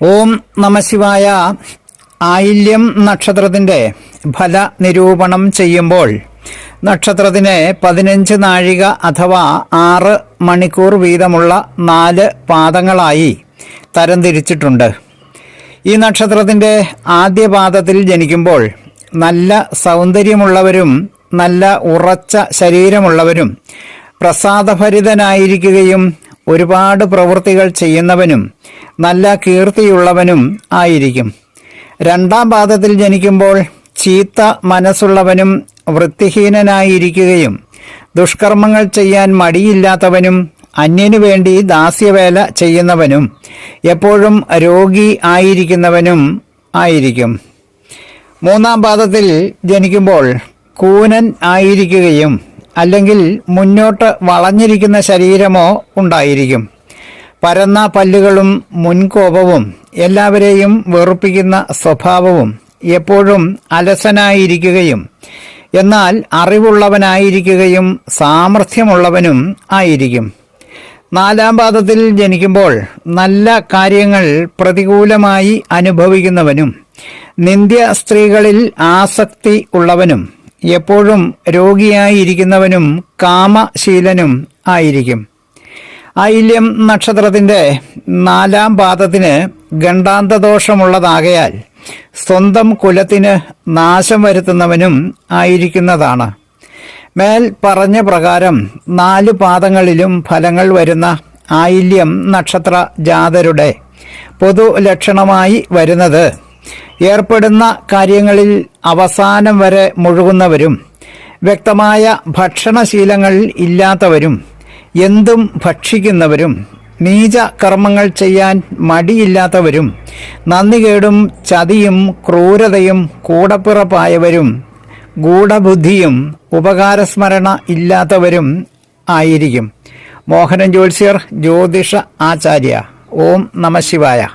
ഓം നമശിവായ ആയില്യം നക്ഷത്രത്തിന്റെ ഫല നിരൂപണം ചെയ്യുമ്പോൾ നക്ഷത്രത്തിന് പതിനഞ്ച് നാഴിക അഥവാ ആറ് മണിക്കൂർ വീതമുള്ള നാല് പാദങ്ങളായി തരംതിരിച്ചിട്ടുണ്ട്. ഈ നക്ഷത്രത്തിന്റെ ആദ്യ പാദത്തിൽ ജനിക്കുമ്പോൾ നല്ല സൗന്ദര്യമുള്ളവരും നല്ല ഉറച്ച ശരീരമുള്ളവരും പ്രസാദഭരിതനായിരിക്കുകയും ഒരുപാട് പ്രവൃത്തികൾ ചെയ്യുന്നവനും നല്ല കീർത്തിയുള്ളവനും ആയിരിക്കും. രണ്ടാം പാദത്തിൽ ജനിക്കുമ്പോൾ ചീത്ത മനസ്സുള്ളവനും വൃത്തിഹീനനായിരിക്കുകയും ദുഷ്കർമ്മങ്ങൾ ചെയ്യാൻ മടിയില്ലാത്തവനും അന്യനു വേണ്ടി ദാസ്യവേല ചെയ്യുന്നവനും എപ്പോഴും രോഗി ആയിരിക്കുന്നവനും ആയിരിക്കും. മൂന്നാം പാദത്തിൽ ജനിക്കുമ്പോൾ കൂനൻ ആയിരിക്കുകയും അല്ലെങ്കിൽ മുന്നോട്ട് വളഞ്ഞിരിക്കുന്ന ശരീരമോ ഉണ്ടായിരിക്കും. പരന്ന പല്ലുകളും മുൻകോപവും എല്ലാവരെയും വെറുപ്പിക്കുന്ന സ്വഭാവവും എപ്പോഴും അലസനായിരിക്കുകയും എന്നാൽ അറിവുള്ളവനായിരിക്കുകയും സാമർഥ്യമുള്ളവനും ആയിരിക്കും. നാലാം പാദത്തിൽ ജനിക്കുമ്പോൾ നല്ല കാര്യങ്ങൾ പ്രതികൂലമായി അനുഭവിക്കുന്നവനും നിന്ദ്യ സ്ത്രീകളിൽ ആസക്തി ഉള്ളവനും എപ്പോഴും രോഗിയായിരിക്കുന്നവനും കാമശീലനും ആയിരിക്കും. ഐല്യം നക്ഷത്രത്തിന്റെ നാലാം പാദത്തിന് ഗണ്ടാന്തദോഷമുള്ളതാകയാൽ സ്വന്തം കുലത്തിന് നാശം വരുത്തുന്നവനും ആയിരിക്കുന്നതാണ്. മേൽ പറഞ്ഞ പ്രകാരം നാല് പാദങ്ങളിലും ഫലങ്ങൾ വരുന്ന ആയില്യം നക്ഷത്ര ജാതരുടെ പൊതു ലക്ഷണമായി വരുന്നത് ഏർപ്പെടുന്ന കാര്യങ്ങളിൽ അവസാനം വരെ മുഴുകുന്നവരും വ്യക്തമായ ഭക്ഷണശീലങ്ങൾ ഇല്ലാത്തവരും എന്തും ഭക്ഷിക്കുന്നവരും നീച കർമ്മങ്ങൾ ചെയ്യാൻ മടിയില്ലാത്തവരും നന്ദികേടും ചതിയും ക്രൂരതയും കൂടപ്പിറപ്പായവരും ഗൂഢബുദ്ധിയും ഉപകാരസ്മരണ ഇല്ലാത്തവരും ആയിരിക്കും. മോഹനൻ ജോത്സ്യർ ജ്യോതിഷ ആചാര്യ. ഓം നമശിവായ